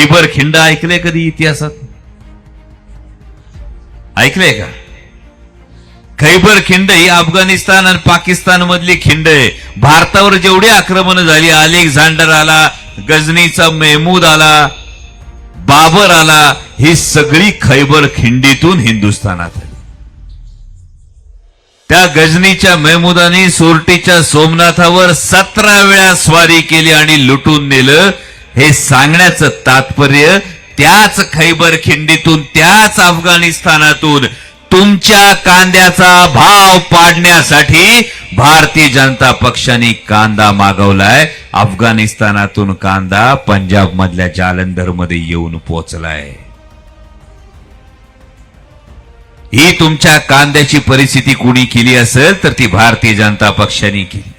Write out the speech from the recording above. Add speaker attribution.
Speaker 1: खैबर खिंड ऐकले कधी इतिहासात? ऐकलंय का? खैबर खिंड ही अफगाणिस्तान आणि पाकिस्तान मधली खिंड आहे. भारतावर जेवढी आक्रमण झाली अलेक्झांडर आला गजनीचा मेहमूद आला बाबर आला ही सगळी खैबर खिंडीतून हिंदुस्थानात आली. त्या गजनीच्या मेहमुदाने सोरटीच्या सोमनाथावर सतरा वेळा स्वारी केली आणि लुटून नेलं. हे सांगण्याचं तात्पर्य त्याच खैबर खिंडीतून त्याच अफगाणिस्तानातून तुमच्या कांद्याचा भाव पाडण्यासाठी भारतीय जनता पक्षाने कांदा मागवलाय. अफगाणिस्तानातून कांदा पंजाब मधल्या जालंधरमध्ये येऊन पोहोचलाय ही तुमच्या कांद्याची परिस्थिती कुणी केली असेल तर ती भारतीय जनता पक्षाने केली.